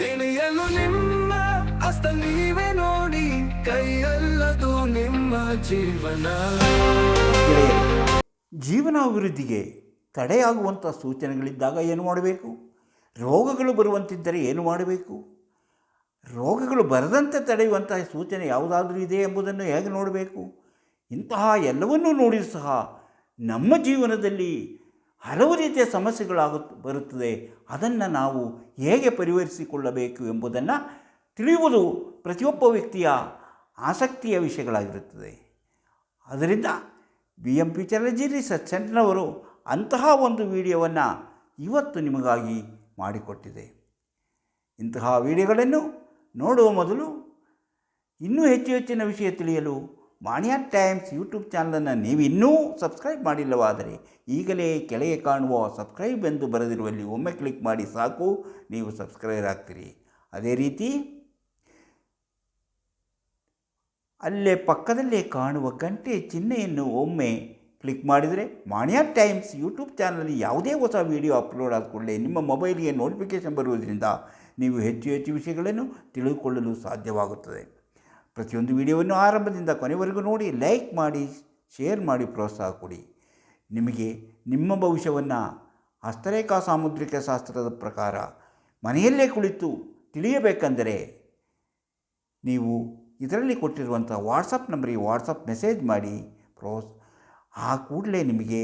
ತಿಳಿಯಲು ನಿಮ್ಮ ಹಸ್ತ ನೀವೇ ನೋಡಿ, ಕೈಯಲ್ಲದು ನಿಮ್ಮ ಜೀವನ. ಜೀವನಾಭಿವೃದ್ಧಿಗೆ ತಡೆಯಾಗುವಂಥ ಸೂಚನೆಗಳಿದ್ದಾಗ ಏನು ಮಾಡಬೇಕು? ರೋಗಗಳು ಬರುವಂತಿದ್ದರೆ ಏನು ಮಾಡಬೇಕು? ರೋಗಗಳು ಬರದಂತೆ ತಡೆಯುವಂತಹ ಸೂಚನೆ ಯಾವುದಾದರೂ ಇದೆ ಎಂಬುದನ್ನು ಹೇಗೆ ನೋಡಬೇಕು? ಇಂತಹ ಎಲ್ಲವನ್ನೂ ನೋಡಿ ಸಹ ನಮ್ಮ ಜೀವನದಲ್ಲಿ ಹಲವು ರೀತಿಯ ಸಮಸ್ಯೆಗಳಾಗು ಬರುತ್ತದೆ. ಅದನ್ನು ನಾವು ಹೇಗೆ ಪರಿಹರಿಸಿಕೊಳ್ಳಬೇಕು ಎಂಬುದನ್ನು ತಿಳಿಯುವುದು ಪ್ರತಿಯೊಬ್ಬ ವ್ಯಕ್ತಿಯ ಆಸಕ್ತಿಯ ವಿಷಯಗಳಾಗಿರುತ್ತದೆ. ಅದರಿಂದ B M psychology research ಅಂತಹ ಒಂದು ವಿಡಿಯೋವನ್ನು ಇವತ್ತು ನಿಮಗಾಗಿ ಮಾಡಿಕೊಟ್ಟಿದೆ. ಇಂತಹ ವಿಡಿಯೋಗಳನ್ನು ನೋಡುವ ಮೊದಲು ಇನ್ನೂ ಹೆಚ್ಚು ಹೆಚ್ಚಿನ ವಿಷಯ ತಿಳಿಯಲು ಮಾಣಿಯಾ ಟೈಮ್ಸ್ ಯೂಟ್ಯೂಬ್ ಚಾನಲನ್ನು ನೀವು ಇನ್ನೂ ಸಬ್ಸ್ಕ್ರೈಬ್ ಮಾಡಿಲ್ಲವಾದರೆ ಈಗಲೇ ಕೆಳಗೆ ಕಾಣುವ ಸಬ್ಸ್ಕ್ರೈಬ್ ಎಂದು ಬರೆದಿರುವಲ್ಲಿ ಒಮ್ಮೆ ಕ್ಲಿಕ್ ಮಾಡಿ ಸಾಕು, ನೀವು ಸಬ್ಸ್ಕ್ರೈಬ್ ಆಗ್ತೀರಿ. ಅದೇ ರೀತಿ, ಅಲ್ಲೇ ಪಕ್ಕದಲ್ಲೇ ಕಾಣುವ ಗಂಟೆ ಚಿಹ್ನೆಯನ್ನು ಒಮ್ಮೆ ಕ್ಲಿಕ್ ಮಾಡಿದರೆ ಮಾಣಿಯಾ ಟೈಮ್ಸ್ ಯೂಟ್ಯೂಬ್ ಚಾನಲಲ್ಲಿ ಯಾವುದೇ ಹೊಸ ವಿಡಿಯೋ ಅಪ್ಲೋಡ್ ಆದ ಕೂಡಲೇ ನಿಮ್ಮ ಮೊಬೈಲಿಗೆ ನೋಟಿಫಿಕೇಶನ್ ಬರುವುದರಿಂದ ನೀವು ಹೆಚ್ಚು ಹೆಚ್ಚು ವಿಷಯಗಳನ್ನು ತಿಳಿದುಕೊಳ್ಳಲು ಸಾಧ್ಯವಾಗುತ್ತದೆ. ಪ್ರತಿಯೊಂದು ವಿಡಿಯೋವನ್ನು ಆರಂಭದಿಂದ ಕೊನೆವರೆಗೂ ನೋಡಿ, ಲೈಕ್ ಮಾಡಿ, ಶೇರ್ ಮಾಡಿ, ಪ್ರೋತ್ಸಾಹ ಕೊಡಿ. ನಿಮಗೆ ನಿಮ್ಮ ಭವಿಷ್ಯವನ್ನು ಹಸ್ತರೇಖಾ ಸಾಮುದ್ರಿಕ ಶಾಸ್ತ್ರದ ಪ್ರಕಾರ ಮನೆಯಲ್ಲೇ ಕುಳಿತು ತಿಳಿಯಬೇಕೆಂದರೆ ನೀವು ಇದರಲ್ಲಿ ಕೊಟ್ಟಿರುವಂಥ ವಾಟ್ಸಪ್ ನಂಬರಿಗೆ ವಾಟ್ಸಪ್ ಮೆಸೇಜ್ ಮಾಡಿ ಪ್ರೋಸ್ ಆ ಕೂಡಲೇ ನಿಮಗೆ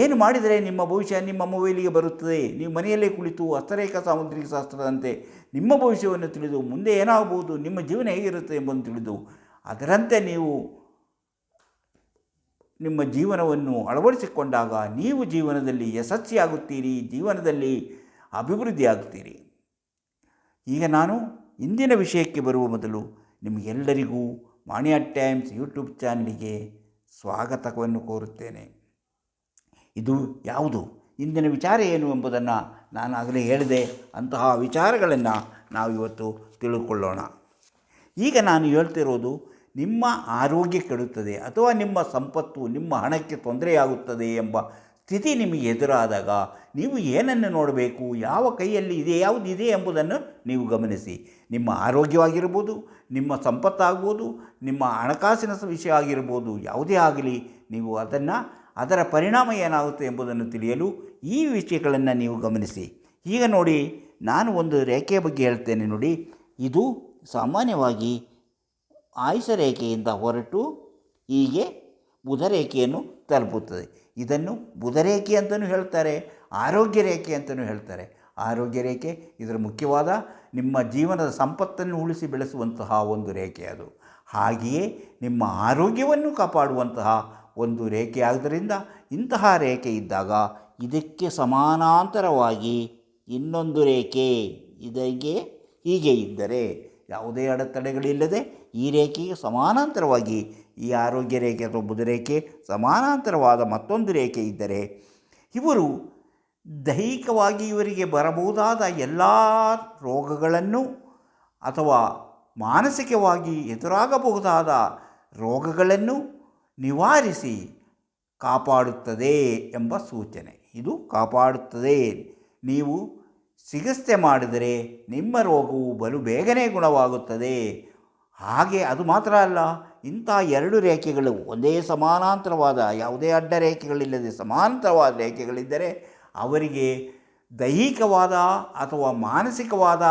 ಏನು ಮಾಡಿದರೆ ನಿಮ್ಮ ಭವಿಷ್ಯ ನಿಮ್ಮ ಮೊಬೈಲಿಗೆ ಬರುತ್ತದೆ? ನೀವು ಮನೆಯಲ್ಲೇ ಕುಳಿತು ಹಸ್ತರೇಖಾ ಸಾಮುದ್ರಿಕ ಶಾಸ್ತ್ರದಂತೆ ನಿಮ್ಮ ಭವಿಷ್ಯವನ್ನು ತಿಳಿದು ಮುಂದೆ ಏನಾಗಬಹುದು? ನಿಮ್ಮ ಜೀವನ ಹೇಗಿರುತ್ತೆ ಎಂಬುದನ್ನು ತಿಳಿದು ಅದರಂತೆ ನೀವು ನಿಮ್ಮ ಜೀವನವನ್ನು ಅಳವಡಿಸಿಕೊಂಡಾಗ ನೀವು ಜೀವನದಲ್ಲಿ ಯಶಸ್ವಿಯಾಗುತ್ತೀರಿ, ಜೀವನದಲ್ಲಿ ಅಭಿವೃದ್ಧಿಯಾಗುತ್ತೀರಿ. ಈಗ ನಾನು ಇಂದಿನ ವಿಷಯಕ್ಕೆ ಬರುವ ಮೊದಲು ನಿಮಗೆಲ್ಲರಿಗೂ ಮಾಣಿಯಾ ಟೈಮ್ಸ್ ಯೂಟ್ಯೂಬ್ ಚಾನಲಿಗೆ ಸ್ವಾಗತವನ್ನು ಕೋರುತ್ತೇನೆ. ಇದು ಯಾವುದು? ಇಂದಿನ ವಿಚಾರ ಏನು ಎಂಬುದನ್ನು ನಾನು ಆಗಲೇ ಹೇಳಿದೆ. ಅಂತಹ ವಿಚಾರಗಳನ್ನು ನಾವು ಇವತ್ತು ತಿಳಿದುಕೊಳ್ಳೋಣ ಈಗ ನಾನು ಹೇಳ್ತಿರೋದು, ನಿಮ್ಮ ಆರೋಗ್ಯ ಕೆಡುತ್ತದೆ ಅಥವಾ ನಿಮ್ಮ ಸಂಪತ್ತು, ನಿಮ್ಮ ಹಣಕ್ಕೆ ತೊಂದರೆಯಾಗುತ್ತದೆ ಎಂಬ ಸ್ಥಿತಿ ನಿಮಗೆ ಎದುರಾದಾಗ ನೀವು ಏನನ್ನು ನೋಡಬೇಕು? ಯಾವ ಕೈಯಲ್ಲಿ ಇದೆ, ಯಾವುದಿದೆ ಎಂಬುದನ್ನು ನೀವು ಗಮನಿಸಿ. ನಿಮ್ಮ ಆರೋಗ್ಯವಾಗಿರ್ಬೋದು ನಿಮ್ಮ ಸಂಪತ್ತಾಗ್ಬೋದು ನಿಮ್ಮ ಹಣಕಾಸಿನ ವಿಷಯ ಆಗಿರ್ಬೋದು, ಯಾವುದೇ ಆಗಲಿ, ನೀವು ಅದನ್ನು, ಅದರ ಪರಿಣಾಮ ಏನಾಗುತ್ತೆ ಎಂಬುದನ್ನು ತಿಳಿಯಲು ಈ ವಿಷಯಗಳನ್ನು ನೀವು ಗಮನಿಸಿ. ಈಗ ನೋಡಿ, ನಾನು ಒಂದು ರೇಖೆಯ ಬಗ್ಗೆ ಹೇಳ್ತೇನೆ ನೋಡಿ. ಇದು ಸಾಮಾನ್ಯವಾಗಿ ಆಯುಷ ರೇಖೆಯಿಂದ ಹೊರಟು ಹೀಗೆ ಬುಧ ರೇಖೆಯನ್ನು ತಲುಪುತ್ತದೆ. ಇದನ್ನು ಬುಧ ರೇಖೆ ಅಂತಲೂ ಹೇಳ್ತಾರೆ, ಆರೋಗ್ಯ ರೇಖೆ ಅಂತಲೂ ಹೇಳ್ತಾರೆ. ಆರೋಗ್ಯ ರೇಖೆ ಇದರ ಮುಖ್ಯವಾದ ನಿಮ್ಮ ಜೀವನದ ಸಂಪತ್ತನ್ನು ಉಳಿಸಿ ಬೆಳೆಸುವಂತಹ ಒಂದು ರೇಖೆ ಅದು. ಹಾಗೆಯೇ ನಿಮ್ಮ ಆರೋಗ್ಯವನ್ನು ಕಾಪಾಡುವಂತಹ ಒಂದು ರೇಖೆ ಆದ್ದರಿಂದ ಇಂತಹ ರೇಖೆ ಇದ್ದಾಗ ಇದಕ್ಕೆ ಸಮಾನಾಂತರವಾಗಿ ಇನ್ನೊಂದು ರೇಖೆ ಇದಕ್ಕೆ ಹೀಗೆ ಇದ್ದರೆ ಯಾವುದೇ ಅಡೆತಡೆಗಳಿಲ್ಲದೆ ಈ ರೇಖೆಗೆ ಸಮಾನಾಂತರವಾಗಿ ಈ ಆರೋಗ್ಯ ರೇಖೆ ಅಥವಾ ಬುಧ ರೇಖೆ ಸಮಾನಾಂತರವಾದ ಮತ್ತೊಂದು ರೇಖೆ ಇದ್ದರೆ ಇವರು ದೈಹಿಕವಾಗಿ ಇವರಿಗೆ ಬರಬಹುದಾದ ಎಲ್ಲ ರೋಗಗಳನ್ನು ಅಥವಾ ಮಾನಸಿಕವಾಗಿ ಎದುರಾಗಬಹುದಾದ ರೋಗಗಳನ್ನು ನಿವಾರಿಸಿ ಕಾಪಾಡುತ್ತದೆ ಎಂಬ ಸೂಚನೆ. ಇದು ಕಾಪಾಡುತ್ತದೆ. ನೀವು ಚಿಕಿತ್ಸೆ ಮಾಡಿದರೆ ನಿಮ್ಮ ರೋಗವು ಬಲು ಬೇಗನೆ ಗುಣವಾಗುತ್ತದೆ. ಹಾಗೆ ಅದು ಮಾತ್ರ ಅಲ್ಲ, ಇಂಥ ಎರಡು ರೇಖೆಗಳು ಒಂದೇ ಸಮಾನಾಂತರವಾದ, ಯಾವುದೇ ಅಡ್ಡ ರೇಖೆಗಳಿಲ್ಲದೆ ಸಮಾನಾಂತರವಾದ ರೇಖೆಗಳಿದ್ದರೆ ಅವರಿಗೆ ದೈಹಿಕವಾದ ಅಥವಾ ಮಾನಸಿಕವಾದ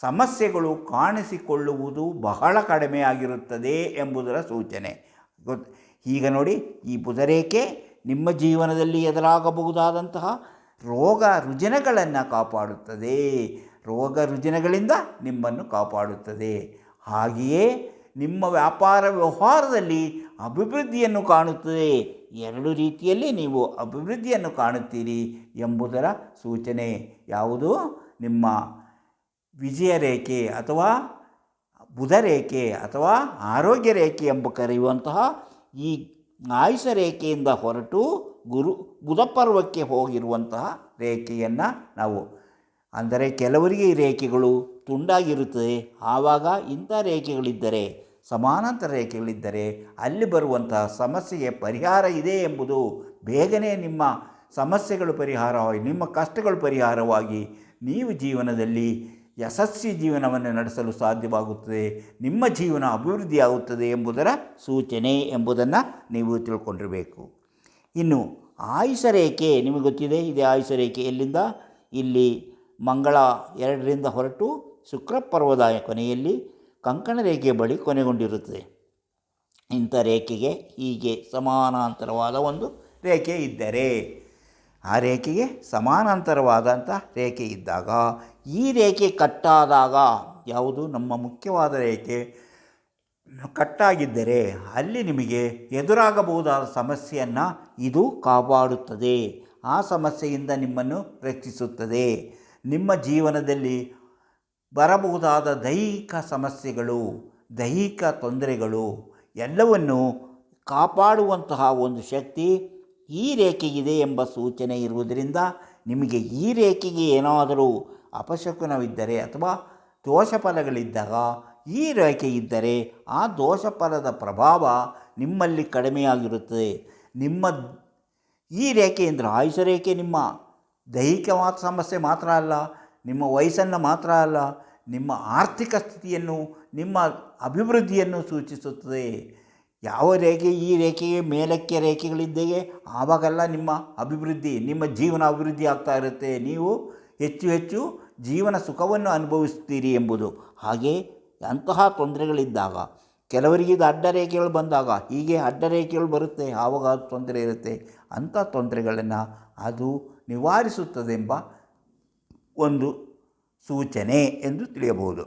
ಸಮಸ್ಯೆಗಳು ಕಾಣಿಸಿಕೊಳ್ಳುವುದು ಬಹಳ ಕಡಿಮೆ ಆಗಿರುತ್ತದೆ ಎಂಬುದರ ಸೂಚನೆ. ಈಗ ನೋಡಿ ಈ ಬುಧರೇಖೆ ನಿಮ್ಮ ಜೀವನದಲ್ಲಿ ಎದುರಾಗಬಹುದಾದಂತಹ ರೋಗ ರುಜಿನಗಳನ್ನು ಕಾಪಾಡುತ್ತದೆ. ರೋಗ ರುಜಿನಗಳಿಂದ ನಿಮ್ಮನ್ನು ಕಾಪಾಡುತ್ತದೆ. ಹಾಗೆಯೇ ನಿಮ್ಮ ವ್ಯಾಪಾರ ವ್ಯವಹಾರದಲ್ಲಿ ಅಭಿವೃದ್ಧಿಯನ್ನು ಕಾಣುತ್ತದೆ. ಎರಡು ರೀತಿಯಲ್ಲಿ ನೀವು ಅಭಿವೃದ್ಧಿಯನ್ನು ಕಾಣುತ್ತೀರಿ ಎಂಬುದರ ಸೂಚನೆ ಯಾವುದು? ನಿಮ್ಮ ವಿಜಯ ರೇಖೆ ಅಥವಾ ಬುಧ ರೇಖೆ ಅಥವಾ ಆರೋಗ್ಯ ರೇಖೆ ಎಂಬ ಕರೆಯುವಂತಹ ಈ ಆಯುಷ ರೇಖೆಯಿಂದ ಹೊರಟು ಗುರು ಬುಧ ಪರ್ವಕ್ಕೆ ಹೋಗಿರುವಂತಹ ರೇಖೆಯನ್ನು ನಾವು, ಅಂದರೆ ಕೆಲವರಿಗೆ ಈ ರೇಖೆಗಳು ತುಂಡಾಗಿರುತ್ತದೆ. ಆವಾಗ ಇಂಥ ರೇಖೆಗಳಿದ್ದರೆ ಸಮಾನಾಂತರ ರೇಖೆಗಳಿದ್ದರೆ ಅಲ್ಲಿ ಬರುವಂತಹ ಸಮಸ್ಯೆಗೆ ಪರಿಹಾರ ಇದೆ ಎಂಬುದು ಬೇಗನೆ ನಿಮ್ಮ ಸಮಸ್ಯೆಗಳು ಪರಿಹಾರವಾಗಿ, ನಿಮ್ಮ ಕಷ್ಟಗಳು ಪರಿಹಾರವಾಗಿ ನೀವು ಜೀವನದಲ್ಲಿ ಯಶಸ್ವಿ ಜೀವನವನ್ನು ನಡೆಸಲು ಸಾಧ್ಯವಾಗುತ್ತದೆ, ನಿಮ್ಮ ಜೀವನ ಅಭಿವೃದ್ಧಿಯಾಗುತ್ತದೆ ಎಂಬುದರ ಸೂಚನೆ ಎಂಬುದನ್ನು ನೀವು ತಿಳ್ಕೊಂಡಿರಬೇಕು. ಇನ್ನು ಆಯುಷ ರೇಖೆ ನಿಮಗೆ ಗೊತ್ತಿದೆ, ಇದೆ ಆಯುಷ ರೇಖೆ ಎಲ್ಲಿಂದ? ಇಲ್ಲಿ ಮಂಗಳ ಎರಡರಿಂದ ಹೊರಟು ಶುಕ್ರ ಪರ್ವದ ಕೊನೆಯಲ್ಲಿ ಕಂಕಣ ರೇಖೆಯ ಬಳಿ ಕೊನೆಗೊಂಡಿರುತ್ತದೆ. ಇಂಥ ರೇಖೆಗೆ ಹೀಗೆ ಸಮಾನಾಂತರವಾದ ಒಂದು ರೇಖೆ ಇದ್ದರೆ, ಆ ರೇಖೆಗೆ ಸಮಾನಾಂತರವಾದಂಥ ರೇಖೆ ಇದ್ದಾಗ, ಈ ರೇಖೆ ಕಟ್ಟಾದಾಗ ಯಾವುದು ನಮ್ಮ ಮುಖ್ಯವಾದ ರೇಖೆ? ಕಟ್ಟಾಗಿದ್ದರೆ ಅಲ್ಲಿ ನಿಮಗೆ ಎದುರಾಗಬಹುದಾದ ಸಮಸ್ಯೆಯನ್ನು ಇದು ಕಾಪಾಡುತ್ತದೆ. ಆ ಸಮಸ್ಯೆಯಿಂದ ನಿಮ್ಮನ್ನು ರಕ್ಷಿಸುತ್ತದೆ. ನಿಮ್ಮ ಜೀವನದಲ್ಲಿ ಬರಬಹುದಾದ ದೈಹಿಕ ಸಮಸ್ಯೆಗಳು, ದೈಹಿಕ ತೊಂದರೆಗಳು ಎಲ್ಲವನ್ನು ಕಾಪಾಡುವಂತಹ ಒಂದು ಶಕ್ತಿ ಈ ರೇಖೆಗಿದೆ ಎಂಬ ಸೂಚನೆ ಇರುವುದರಿಂದ ನಿಮಗೆ ಈ ರೇಖೆಗೆ ಏನಾದರೂ ಅಪಶಕುನವಿದ್ದರೆ ಅಥವಾ ದೋಷಫಲಗಳಿದ್ದಾಗ ಈ ರೇಖೆ ಇದ್ದರೆ ಆ ದೋಷಫಲದ ಪ್ರಭಾವ ನಿಮ್ಮಲ್ಲಿ ಕಡಿಮೆಯಾಗಿರುತ್ತದೆ. ನಿಮ್ಮ ಈ ರೇಖೆಯಿಂದ ಆಯುಷ ರೇಖೆ, ನಿಮ್ಮ ದೈಹಿಕ ಮಾತ್ರ ಸಮಸ್ಯೆ ಮಾತ್ರ ಅಲ್ಲ ನಿಮ್ಮ ವಯಸ್ಸನ್ನು ಮಾತ್ರ ಅಲ್ಲ, ನಿಮ್ಮ ಆರ್ಥಿಕ ಸ್ಥಿತಿಯನ್ನು, ನಿಮ್ಮ ಅಭಿವೃದ್ಧಿಯನ್ನು ಸೂಚಿಸುತ್ತದೆ. ಯಾವ ರೇಖೆ ಈ ರೇಖೆಗೆ ಮೇಲಕ್ಕೆ ರೇಖೆಗಳಿದ್ದೆಯೇ ಆವಾಗೆಲ್ಲ ನಿಮ್ಮ ಅಭಿವೃದ್ಧಿ, ನಿಮ್ಮ ಜೀವನ ಅಭಿವೃದ್ಧಿ ಆಗ್ತಾ ಇರುತ್ತೆ. ನೀವು ಹೆಚ್ಚು ಹೆಚ್ಚು ಜೀವನ ಸುಖವನ್ನು ಅನುಭವಿಸ್ತೀರಿ ಎಂಬುದು. ಹಾಗೆ ಅಂತಹ ತೊಂದರೆಗಳಿದ್ದಾಗ, ಕೆಲವರಿಗೆ ಇದು ಅಡ್ಡ ರೇಖೆಗಳು ಬಂದಾಗ ಹೀಗೆ ಅಡ್ಡ ರೇಖೆಗಳು ಬರುತ್ತೆ, ಆವಾಗ ತೊಂದರೆ ಇರುತ್ತೆ. ಅಂಥ ತೊಂದರೆಗಳನ್ನು ಅದು ನಿವಾರಿಸುತ್ತದೆಂಬ ಒಂದು ಸೂಚನೆ ಎಂದು ತಿಳಿಯಬಹುದು.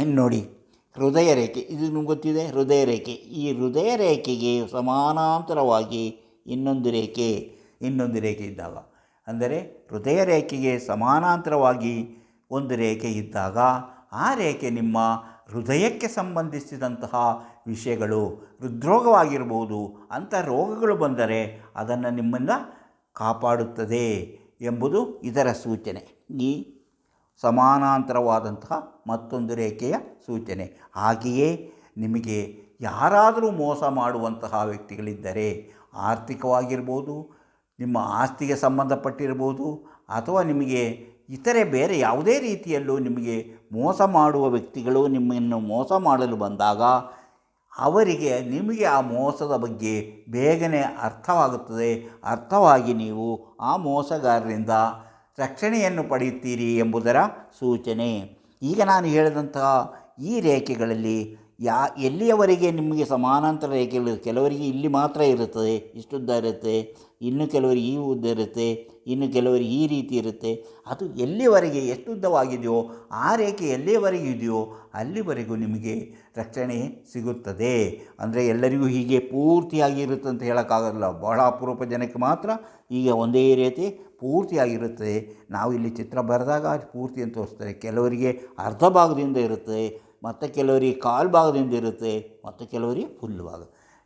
ಇನ್ನು ನೋಡಿ, ಹೃದಯ ರೇಖೆ, ಇದು ನಿಮ್ಗೆ ಗೊತ್ತಿದೆ? ಹೃದಯ ರೇಖೆ. ಈ ಹೃದಯ ರೇಖೆಗೆ ಸಮಾನಾಂತರವಾಗಿ ಇನ್ನೊಂದು ರೇಖೆ ಇನ್ನೊಂದು ರೇಖೆ ಇದ್ದಾಗ. ಅಂದರೆ, ಹೃದಯ ರೇಖೆಗೆ ಸಮಾನಾಂತರವಾಗಿ ಒಂದು ರೇಖೆ ಇದ್ದಾಗ, ಆ ರೇಖೆ ನಿಮ್ಮ ಹೃದಯಕ್ಕೆ ಸಂಬಂಧಿಸಿದಂತಹ ವಿಷಯಗಳು ಹೃದ್ರೋಗವಾಗಿರ್ಬೋದು, ಅಂಥ ರೋಗಗಳು ಬಂದರೆ ಅದನ್ನು ನಿಮ್ಮಿಂದ ಕಾಪಾಡುತ್ತದೆ ಎಂಬುದು ಇದರ ಸೂಚನೆ. ಈ ಸಮಾನಾಂತರವಾದಂತಹ ಮತ್ತೊಂದು ರೇಖೆಯ ಸೂಚನೆ. ಹಾಗೆಯೇ ನಿಮಗೆ ಯಾರಾದರೂ ಮೋಸ ಮಾಡುವಂತಹ ವ್ಯಕ್ತಿಗಳಿದ್ದರೆ ಆರ್ಥಿಕವಾಗಿರ್ಬೋದು, ನಿಮ್ಮ ಆಸ್ತಿಗೆ ಸಂಬಂಧಪಟ್ಟಿರ್ಬೋದು, ಅಥವಾ ನಿಮಗೆ ಇತರೆ ಬೇರೆ ಯಾವುದೇ ರೀತಿಯಲ್ಲೂ ನಿಮಗೆ ಮೋಸ ಮಾಡುವ ವ್ಯಕ್ತಿಗಳು ನಿಮ್ಮನ್ನು ಮೋಸ ಮಾಡಲು ಬಂದಾಗ ಅವರಿಗೆ ನಿಮಗೆ ಆ ಮೋಸದ ಬಗ್ಗೆ ಬೇಗನೆ ಅರ್ಥವಾಗುತ್ತದೆ. ಅರ್ಥವಾಗಿ ನೀವು ಆ ಮೋಸಗಾರರಿಂದ ರಕ್ಷಣೆಯನ್ನು ಪಡೆಯುತ್ತೀರಿ ಎಂಬುದರ ಸೂಚನೆ. ಈಗ ನಾನು ಹೇಳಿದಂತಹ ಈ ರೇಖೆಗಳಲ್ಲಿ ಯಾ, ಎಲ್ಲಿಯವರೆಗೆ ನಿಮಗೆ ಸಮಾನಾಂತರ ರೇಖೆಗಳು ಕೆಲವರಿಗೆ ಇಲ್ಲಿ ಮಾತ್ರ ಇರುತ್ತದೆ, ಇಷ್ಟುದ್ದ ಇರುತ್ತೆ, ಇನ್ನು ಕೆಲವರಿಗೆ ಈ ಉದ್ದ ಇರುತ್ತೆ, ಇನ್ನು ಕೆಲವರಿಗೆ ಈ ರೀತಿ ಇರುತ್ತೆ. ಅದು ಎಲ್ಲಿವರೆಗೆ ಎಷ್ಟು ಉದ್ದವಾಗಿದೆಯೋ ಆ ರೇಖೆ ಎಲ್ಲಿಯವರೆಗೆ ಇದೆಯೋ ಅಲ್ಲಿವರೆಗೂ ನಿಮಗೆ ರಕ್ಷಣೆ ಸಿಗುತ್ತದೆ. ಅಂದರೆ ಎಲ್ಲರಿಗೂ ಹೀಗೆ ಪೂರ್ತಿಯಾಗಿ ಇರುತ್ತೆ ಅಂತ ಹೇಳೋಕ್ಕಾಗಲ್ಲ. ಬಹಳ ಅಪರೂಪ ಜನಕ್ಕೆ ಮಾತ್ರ ಈಗ ಒಂದೇ ರೀತಿ ಪೂರ್ತಿಯಾಗಿರುತ್ತದೆ ನಾವು ಇಲ್ಲಿ ಚಿತ್ರ ಬರೆದಾಗ ಪೂರ್ತಿ ಅಂತ ತೋರಿಸ್ತಾರೆ. ಕೆಲವರಿಗೆ ಅರ್ಧ ಭಾಗದಿಂದ ಇರುತ್ತೆ. ಮತ್ತು ಕೆಲವರಿಗೆ ಕಾಲು ಭಾಗದಿಂದ ಇರುತ್ತೆ, ಮತ್ತು ಕೆಲವರಿಗೆ ಫುಲ್ ಭಾಗ.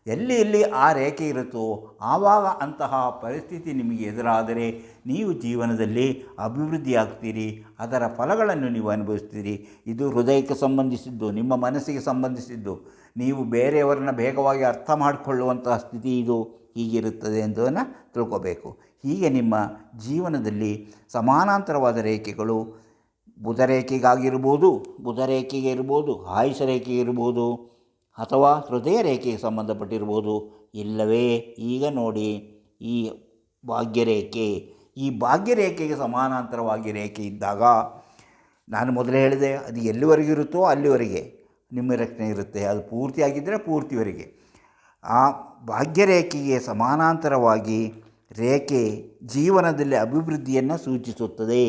ಎಲ್ಲಿ ಎಲ್ಲಿ ಆ ರೇಖೆ ಇರುತ್ತೋ ಆವಾಗ ಅಂತಹ ಪರಿಸ್ಥಿತಿ ನಿಮಗೆ ಎದುರಾದರೆ ನೀವು ಜೀವನದಲ್ಲಿ ಅಭಿವೃದ್ಧಿಯಾಗ್ತೀರಿ ಅದರ ಫಲಗಳನ್ನು ನೀವು ಅನುಭವಿಸ್ತೀರಿ ಇದು ಹೃದಯಕ್ಕೆ ಸಂಬಂಧಿಸಿದ್ದು, ನಿಮ್ಮ ಮನಸ್ಸಿಗೆ ಸಂಬಂಧಿಸಿದ್ದು. ನೀವು ಬೇರೆಯವರನ್ನ ಬೇಗವಾಗಿ ಅರ್ಥ ಮಾಡಿಕೊಳ್ಳುವಂತಹ ಸ್ಥಿತಿ ಇದು. ಹೀಗಿರುತ್ತದೆ ಎಂಬುದನ್ನು ತಿಳ್ಕೋಬೇಕು. ಹೀಗೆ ನಿಮ್ಮ ಜೀವನದಲ್ಲಿ ಸಮಾನಾಂತರವಾದ ರೇಖೆಗಳು ಬುಧ ಬುಧರೇಖೆಗೆ ಬುಧ ರೇಖೆಗೆ ಇರ್ಬೋದು ಆಯುಷ ರೇಖೆ ಇರ್ಬೋದು, ಅಥವಾ ಹೃದಯ ರೇಖೆಗೆ ಸಂಬಂಧಪಟ್ಟಿರ್ಬೋದು. ಇಲ್ಲವೇ? ಈಗ ನೋಡಿ. ಈ ಭಾಗ್ಯರೇಖೆ, ಈ ಭಾಗ್ಯರೇಖೆಗೆ ಸಮಾನಾಂತರವಾಗಿ ರೇಖೆ ಇದ್ದಾಗ, ನಾನು ಮೊದಲೇ ಹೇಳಿದೆ, ಅದು ಎಲ್ಲಿವರೆಗೂ ಇರುತ್ತೋ ಅಲ್ಲಿವರೆಗೆ ನಿಮ್ಮ ರಕ್ಷಣೆ ಇರುತ್ತೆ. ಅದು ಪೂರ್ತಿಯಾಗಿದ್ದರೆ ಪೂರ್ತಿವರೆಗೆ. ಆ ಭಾಗ್ಯರೇಖೆಗೆ ಸಮಾನಾಂತರವಾಗಿ ರೇಖೆ ಜೀವನದಲ್ಲಿ ಅಭಿವೃದ್ಧಿಯನ್ನು ಸೂಚಿಸುತ್ತದೆ.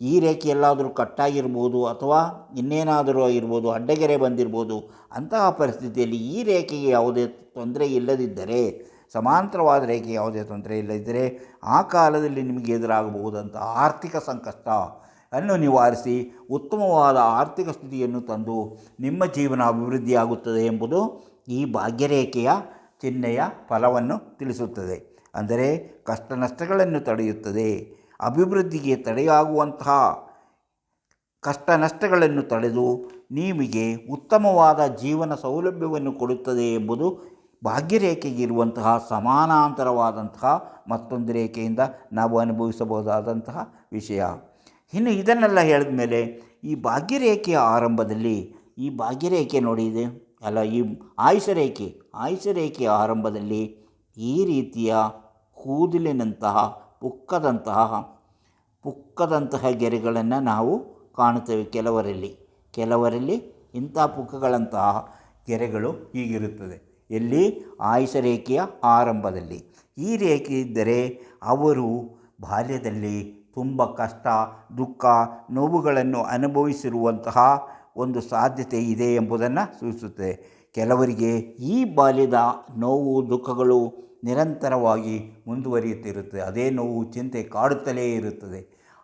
ಈ ರೇಖೆ ಎಲ್ಲಾದರೂ ಕಟ್ಟಾಗಿರ್ಬೋದು ಅಥವಾ ಇನ್ನೇನಾದರೂ ಆಗಿರ್ಬೋದು, ಅಡ್ಡಗೆರೆ ಬಂದಿರ್ಬೋದು, ಅಂತಹ ಪರಿಸ್ಥಿತಿಯಲ್ಲಿ ಈ ರೇಖೆಗೆ ಯಾವುದೇ ತೊಂದರೆ ಇಲ್ಲದಿದ್ದರೆ, ಸಮಾಂತರವಾದ ರೇಖೆ ಯಾವುದೇ ತೊಂದರೆ ಇಲ್ಲದಿದ್ದರೆ, ಆ ಕಾಲದಲ್ಲಿ ನಿಮಗೆ ಎದುರಾಗಬಹುದಂತಹ ಆರ್ಥಿಕ ಸಂಕಷ್ಟ ಅನ್ನು ನಿವಾರಿಸಿ ಉತ್ತಮವಾದ ಆರ್ಥಿಕ ಸ್ಥಿತಿಯನ್ನು ತಂದು ನಿಮ್ಮ ಜೀವನ ಅಭಿವೃದ್ಧಿಯಾಗುತ್ತದೆ ಎಂಬುದು ಈ ಭಾಗ್ಯರೇಖೆಯ ಚಿಹ್ನೆಯ ಫಲವನ್ನು ತಿಳಿಸುತ್ತದೆ. ಅಂದರೆ ಕಷ್ಟ ನಷ್ಟಗಳನ್ನು ತಡೆಯುತ್ತದೆ. ಅಭಿವೃದ್ಧಿಗೆ ತಡೆಯಾಗುವಂತಹ ಕಷ್ಟ ನಷ್ಟಗಳನ್ನು ತಡೆದು ನಿಮಗೆ ಉತ್ತಮವಾದ ಜೀವನ ಸೌಲಭ್ಯವನ್ನು ಕೊಡುತ್ತದೆ ಎಂಬುದು ಭಾಗ್ಯರೇಖೆಗೆ ಇರುವಂತಹ ಸಮಾನಾಂತರವಾದಂತಹ ಮತ್ತೊಂದು ರೇಖೆಯಿಂದ ನಾವು ಅನುಭವಿಸಬಹುದಾದಂತಹ ವಿಷಯ. ಇನ್ನು ಇದನ್ನೆಲ್ಲ ಹೇಳಿದ ಮೇಲೆ ಈ ಭಾಗ್ಯರೇಖೆಯ ಆರಂಭದಲ್ಲಿ, ಈ ಭಾಗ್ಯರೇಖೆ ನೋಡಿ ಇದೆ. ಅಲ್ಲ, ಈ ಆಯುಷ ರೇಖೆ ಆಯುಷ ರೇಖೆಯ ಆರಂಭದಲ್ಲಿ ಈ ರೀತಿಯ ಕೂದಲಿನಂತಹ, ಪುಕ್ಕದಂತಹ ಪುಕ್ಕದಂತಹ ಗೆರೆಗಳನ್ನು ನಾವು ಕಾಣುತ್ತೇವೆ ಕೆಲವರಲ್ಲಿ. ಕೆಲವರಲ್ಲಿ ಇಂಥ ಪುಕ್ಕಗಳಂತಹ ಗೆರೆಗಳು ಹೀಗಿರುತ್ತದೆ. ಎಲ್ಲಿ? ಆಯುಷ ರೇಖೆಯ ಆರಂಭದಲ್ಲಿ. ಈ ರೇಖೆ ಇದ್ದರೆ ಅವರು ಬಾಲ್ಯದಲ್ಲಿ ತುಂಬ ಕಷ್ಟ, ದುಃಖ, ನೋವುಗಳನ್ನು ಅನುಭವಿಸಿರುವಂತಹ ಒಂದು ಸಾಧ್ಯತೆ ಇದೆ ಎಂಬುದನ್ನು ಸೂಚಿಸುತ್ತದೆ. ಕೆಲವರಿಗೆ ಈ ಬಾಲ್ಯದ ನೋವು, ದುಃಖಗಳು ನಿರಂತರವಾಗಿ ಮುಂದುವರಿಯುತ್ತಿರುತ್ತದೆ. ಅದೇ ನೋವು ಚಿಂತೆ ಕಾಡುತ್ತಲೇ ಇರುತ್ತದೆ.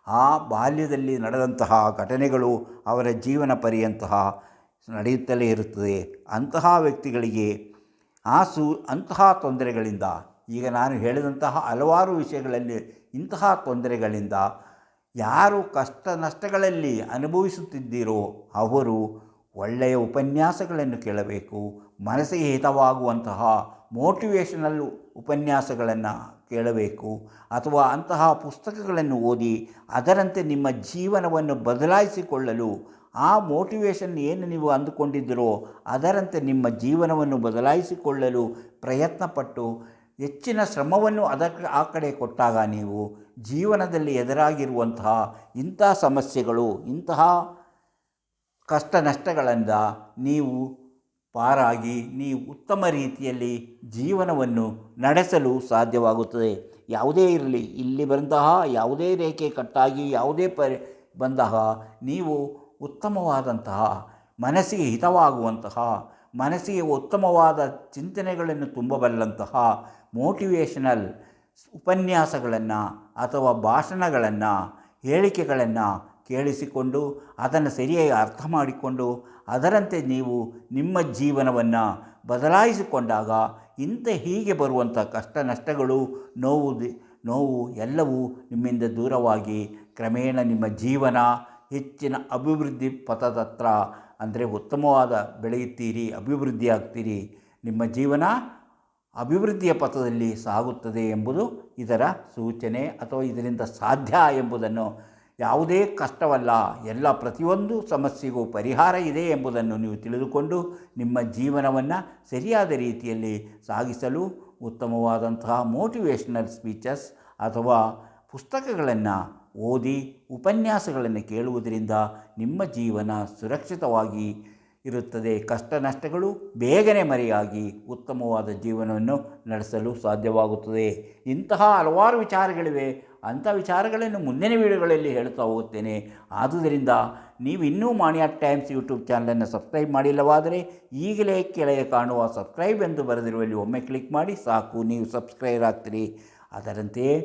ಆ ಬಾಲ್ಯದಲ್ಲಿ ನಡೆದಂತಹ ಘಟನೆಗಳು ಅವರ ಜೀವನ ಪರ್ಯಂತಹ ನಡೆಯುತ್ತಲೇ ಇರುತ್ತದೆ. ಅಂತಹ ವ್ಯಕ್ತಿಗಳಿಗೆ ಆ ಸು ಅಂತಹ ತೊಂದರೆಗಳಿಂದ, ಈಗ ನಾನು ಹೇಳಿದಂತಹ ಹಲವಾರು ವಿಷಯಗಳಲ್ಲಿ ಇಂತಹ ತೊಂದರೆಗಳಿಂದ ಯಾರು ಕಷ್ಟ ನಷ್ಟಗಳಲ್ಲಿ ಅನುಭವಿಸುತ್ತಿದ್ದೀರೋ ಅವರು ಒಳ್ಳೆಯ ಉಪನ್ಯಾಸಗಳನ್ನು ಕೇಳಬೇಕು. ಮನಸ್ಸಿಗೆ ಹಿತವಾಗುವಂತಹ ಮೋಟಿವೇಷನಲ್ ಉಪನ್ಯಾಸಗಳನ್ನು ಕೇಳಬೇಕು. ಅಥವಾ ಅಂತಹ ಪುಸ್ತಕಗಳನ್ನು ಓದಿ ಅದರಂತೆ ನಿಮ್ಮ ಜೀವನವನ್ನು ಬದಲಾಯಿಸಿಕೊಳ್ಳಲು ಆ ಮೋಟಿವೇಷನ್ ಏನು ನೀವು ಅಂದುಕೊಂಡಿದ್ದೀರೋ ಅದರಂತೆ ನಿಮ್ಮ ಜೀವನವನ್ನು ಬದಲಾಯಿಸಿಕೊಳ್ಳಲು ಪ್ರಯತ್ನಪಟ್ಟು ಹೆಚ್ಚಿನ ಶ್ರಮವನ್ನು ಅದಕ್ಕೆ ಆ ಕಡೆ ಕೊಟ್ಟಾಗ ನೀವು ಜೀವನದಲ್ಲಿ ಎದುರಾಗಿರುವಂತಹ ಇಂತಹ ಸಮಸ್ಯೆಗಳು, ಇಂತಹ ಕಷ್ಟ ನಷ್ಟಗಳಿಂದ ನೀವು ಪಾರಾಗಿ, ನೀವು ಉತ್ತಮ ರೀತಿಯಲ್ಲಿ ಜೀವನವನ್ನು ನಡೆಸಲು ಸಾಧ್ಯವಾಗುತ್ತದೆ. ಯಾವುದೇ ಇರಲಿ, ಇಲ್ಲಿ ಬಂತಹ ಯಾವುದೇ ರೇಖೆ ಕಟ್ಟಾಗಿ, ಯಾವುದೇ ಪರಿ ಬಂದಹ ನೀವು ಉತ್ತಮವಾದಂತಹ, ಮನಸ್ಸಿಗೆ ಹಿತವಾಗುವಂತಹ, ಮನಸ್ಸಿಗೆ ಉತ್ತಮವಾದ ಚಿಂತನೆಗಳನ್ನು ತುಂಬಬಲ್ಲಂತಹ ಮೋಟಿವೇಷನಲ್ ಉಪನ್ಯಾಸಗಳನ್ನು ಅಥವಾ ಭಾಷಣಗಳನ್ನು, ಹೇಳಿಕೆಗಳನ್ನು ಕೇಳಿಸಿಕೊಂಡು ಅದನ್ನು ಸರಿಯಾಗಿ ಅರ್ಥ ಮಾಡಿಕೊಂಡು ಅದರಂತೆ ನೀವು ನಿಮ್ಮ ಜೀವನವನ್ನು ಬದಲಾಯಿಸಿಕೊಂಡಾಗ ಇಂಥ ಹೀಗೆ ಬರುವಂಥ ಕಷ್ಟ ನಷ್ಟಗಳು, ನೋವು ನೋವು ಎಲ್ಲವೂ ನಿಮ್ಮಿಂದ ದೂರವಾಗಿ ಕ್ರಮೇಣ ನಿಮ್ಮ ಜೀವನ ಹೆಚ್ಚಿನ ಅಭಿವೃದ್ಧಿ ಪಥದತ್ರ ಅಂದರೆ ಉತ್ತಮವಾದ ಬೆಳೆಯುತ್ತೀರಿ, ಅಭಿವೃದ್ಧಿ ಆಗ್ತೀರಿ, ನಿಮ್ಮ ಜೀವನ ಅಭಿವೃದ್ಧಿಯ ಪಥದಲ್ಲಿ ಸಾಗುತ್ತದೆ ಎಂಬುದು ಇದರ ಸೂಚನೆ ಅಥವಾ ಇದರಿಂದ ಸಾಧ್ಯ ಎಂಬುದನ್ನು ಯಾವುದೇ ಕಷ್ಟವಲ್ಲ, ಎಲ್ಲ ಪ್ರತಿಯೊಂದು ಸಮಸ್ಯೆಗೂ ಪರಿಹಾರ ಇದೆ ಎಂಬುದನ್ನು ನೀವು ತಿಳಿದುಕೊಂಡು ನಿಮ್ಮ ಜೀವನವನ್ನು ಸರಿಯಾದ ರೀತಿಯಲ್ಲಿ ಸಾಗಿಸಲು ಉತ್ತಮವಾದಂತಹ ಮೋಟಿವೇಷನಲ್ ಸ್ಪೀಚಸ್ ಅಥವಾ ಪುಸ್ತಕಗಳನ್ನು ಓದಿ ಉಪನ್ಯಾಸಗಳನ್ನು ಕೇಳುವುದರಿಂದ ನಿಮ್ಮ ಜೀವನ ಸುರಕ್ಷಿತವಾಗಿ ಇರುತ್ತದೆ. ಕಷ್ಟ ನಷ್ಟಗಳು ಬೇಗನೆ ಮರೆಯಾಗಿ ಉತ್ತಮವಾದ ಜೀವನವನ್ನು ನಡೆಸಲು ಸಾಧ್ಯವಾಗುತ್ತದೆ. ಇಂತಹ ಹಲವಾರು ವಿಚಾರಗಳಿವೆ. ಅಂಥ ವಿಚಾರಗಳನ್ನು ಮುಂದಿನ ವೀಡಿಯೋಗಳಲ್ಲಿ ಹೇಳ್ತಾ ಹೋಗುತ್ತೇನೆ ಆದುದರಿಂದ ನೀವು ಇನ್ನೂ ಟೈಮ್ಸ್ ಯೂಟ್ಯೂಬ್ ಚಾನಲನ್ನು ಸಬ್ಸ್ಕ್ರೈಬ್ ಮಾಡಿಲ್ಲವಾದರೆ ಈಗಲೇ ಕೆಳಗೆ ಕಾಣುವ ಸಬ್ಸ್ಕ್ರೈಬ್ ಎಂದು ಬರೆದಿರುವಲ್ಲಿ ಒಮ್ಮೆ ಕ್ಲಿಕ್ ಮಾಡಿ ಸಾಕು. ನೀವು ಸಬ್ಸ್ಕ್ರೈಬ್ ಆಗ್ತೀರಿ. ಅದರಂತೆಯೇ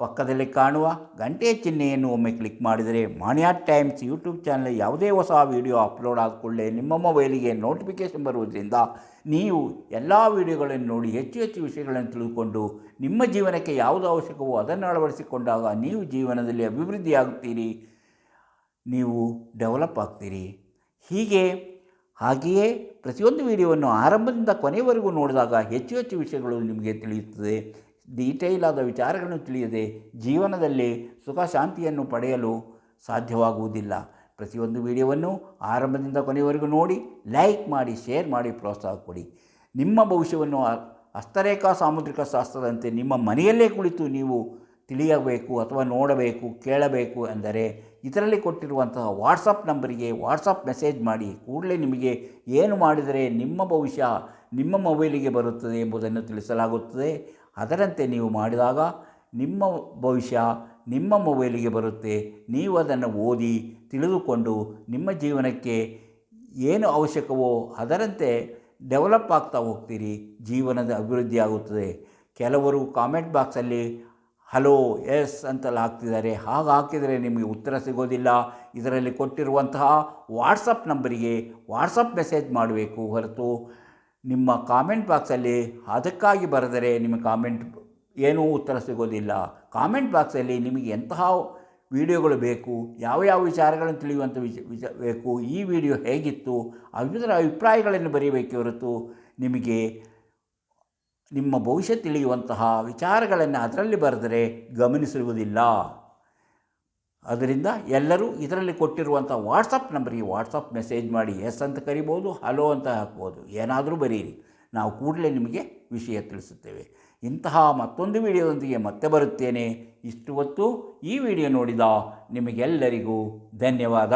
ಪಕ್ಕದಲ್ಲಿ ಕಾಣುವ ಗಂಟೆ ಚಿಹ್ನೆಯನ್ನು ಒಮ್ಮೆ ಕ್ಲಿಕ್ ಮಾಡಿದರೆ ಮಾಣಿಯಾ ಟೈಮ್ಸ್ ಯೂಟ್ಯೂಬ್ ಚಾನಲ್ ಯಾವುದೇ ಹೊಸ ವಿಡಿಯೋ ಅಪ್ಲೋಡ್ ಆದ ಕೂಡಲೇ ನಿಮ್ಮ ಮೊಬೈಲಿಗೆ ನೋಟಿಫಿಕೇಷನ್ ಬರುವುದರಿಂದ ನೀವು ಎಲ್ಲ ವಿಡಿಯೋಗಳನ್ನು ನೋಡಿ ಹೆಚ್ಚು ಹೆಚ್ಚು ವಿಷಯಗಳನ್ನು ತಿಳಿದುಕೊಂಡು ನಿಮ್ಮ ಜೀವನಕ್ಕೆ ಯಾವುದು ಅವಶ್ಯಕವೋ ಅದನ್ನು ಅಳವಡಿಸಿಕೊಂಡಾಗ ನೀವು ಜೀವನದಲ್ಲಿ ಅಭಿವೃದ್ಧಿಯಾಗುತ್ತೀರಿ, ನೀವು ಡೆವಲಪ್ ಆಗ್ತೀರಿ. ಹೀಗೆ, ಹಾಗೆಯೇ ಪ್ರತಿಯೊಂದು ವಿಡಿಯೋವನ್ನು ಆರಂಭದಿಂದ ಕೊನೆಯವರೆಗೂ ನೋಡಿದಾಗ ಹೆಚ್ಚು ಹೆಚ್ಚು ವಿಷಯಗಳು ನಿಮಗೆ ತಿಳಿಯುತ್ತದೆ. ಡೀಟೇಲ್ ಆದ ವಿಚಾರಗಳನ್ನು ತಿಳಿಯದೆ ಜೀವನದಲ್ಲಿ ಸುಖ ಶಾಂತಿಯನ್ನು ಪಡೆಯಲು ಸಾಧ್ಯವಾಗುವುದಿಲ್ಲ. ಪ್ರತಿಯೊಂದು ವಿಡಿಯೋವನ್ನು ಆರಂಭದಿಂದ ಕೊನೆಯವರೆಗೂ ನೋಡಿ, ಲೈಕ್ ಮಾಡಿ, ಶೇರ್ ಮಾಡಿ ಪ್ರೋತ್ಸಾಹ ಕೊಡಿ. ನಿಮ್ಮ ಭವಿಷ್ಯವನ್ನು ಅಸ್ತರೇಖಾ ಸಾಮುದ್ರಿಕ ಶಾಸ್ತ್ರದಂತೆ ನಿಮ್ಮ ಮನೆಯಲ್ಲೇ ಕುಳಿತು ನೀವು ತಿಳಿಯಬೇಕು ಅಥವಾ ನೋಡಬೇಕು, ಕೇಳಬೇಕು ಎಂದರೆ ಇದರಲ್ಲಿ ಕೊಟ್ಟಿರುವಂತಹ ವಾಟ್ಸಪ್ ನಂಬರಿಗೆ ವಾಟ್ಸಪ್ ಮೆಸೇಜ್ ಮಾಡಿ, ಕೂಡಲೇ ನಿಮಗೆ ಏನು ಮಾಡಿದರೆ ನಿಮ್ಮ ಭವಿಷ್ಯ ನಿಮ್ಮ ಮೊಬೈಲಿಗೆ ಬರುತ್ತದೆ ಎಂಬುದನ್ನು ತಿಳಿಸಲಾಗುತ್ತದೆ. ಅದರಂತೆ ನೀವು ಮಾಡಿದಾಗ ನಿಮ್ಮ ಭವಿಷ್ಯ ನಿಮ್ಮ ಮೊಬೈಲಿಗೆ ಬರುತ್ತೆ. ನೀವು ಅದನ್ನು ಓದಿ, ತಿಳಿದುಕೊಂಡು ನಿಮ್ಮ ಜೀವನಕ್ಕೆ ಏನು ಅವಶ್ಯಕವೋ ಅದರಂತೆ ಡೆವಲಪ್ ಆಗ್ತಾ ಹೋಗ್ತೀರಿ. ಜೀವನದ ಅಭಿವೃದ್ಧಿ ಆಗುತ್ತದೆ. ಕೆಲವರು ಕಾಮೆಂಟ್ ಬಾಕ್ಸಲ್ಲಿ ಹಲೋ, ಎಸ್ ಅಂತೆಲ್ಲ ಹಾಕ್ತಿದ್ದಾರೆ. ಹಾಗೆ ಹಾಕಿದರೆ ನಿಮಗೆ ಉತ್ತರ ಸಿಗೋದಿಲ್ಲ. ಇದರಲ್ಲಿ ಕೊಟ್ಟಿರುವಂತಹ ವಾಟ್ಸಪ್ ನಂಬರಿಗೆ ವಾಟ್ಸಪ್ ಮೆಸೇಜ್ ಮಾಡಬೇಕು ಹೊರತು ನಿಮ್ಮ ಕಾಮೆಂಟ್ ಬಾಕ್ಸಲ್ಲಿ ಅದಕ್ಕಾಗಿ ಬರೆದರೆ ನಿಮ್ಮ ಕಾಮೆಂಟ್ ಏನೂ ಉತ್ತರ ಸಿಗೋದಿಲ್ಲ. ಕಾಮೆಂಟ್ ಬಾಕ್ಸಲ್ಲಿ ನಿಮಗೆ ಎಂತಹ ವಿಡಿಯೋಗಳು ಬೇಕು, ಯಾವ ಯಾವ ವಿಚಾರಗಳನ್ನು ತಿಳಿಯುವಂಥ ವಿಚ ವಿಚ ಬೇಕು, ಈ ವಿಡಿಯೋ ಹೇಗಿತ್ತು ಅದರ ಅಭಿಪ್ರಾಯಗಳನ್ನು ಬರೀಬೇಕು ಹೊರತು ನಿಮಗೆ ನಿಮ್ಮ ಭವಿಷ್ಯ ತಿಳಿಯುವಂತಹ ವಿಚಾರಗಳನ್ನು ಅದರಲ್ಲಿ ಬರೆದರೆ ಗಮನಿಸುವುದಿಲ್ಲ ಅದರಿಂದ ಎಲ್ಲರೂ ಇದರಲ್ಲಿ ಕೊಟ್ಟಿರುವಂಥ ವಾಟ್ಸಪ್ ನಂಬರಿಗೆ ವಾಟ್ಸಪ್ ಮೆಸೇಜ್ ಮಾಡಿ ಎಸ್ ಅಂತ ಕರಿಬೋದು, ಹಲೋ ಅಂತ ಹಾಕ್ಬೋದು. ಏನಾದರೂ ಬರೀರಿ. ನಾವು ಕೂಡಲೇ ನಿಮಗೆ ವಿಷಯ ತಿಳಿಸುತ್ತೇವೆ. ಇಂತಹ ಮತ್ತೊಂದು ವಿಡಿಯೋದೊಂದಿಗೆ ಮತ್ತೆ ಬರುತ್ತೇನೆ. ಇಷ್ಟು ಹೊತ್ತು ಈ ವಿಡಿಯೋ ನೋಡಿದ ನಿಮಗೆಲ್ಲರಿಗೂ ಧನ್ಯವಾದ.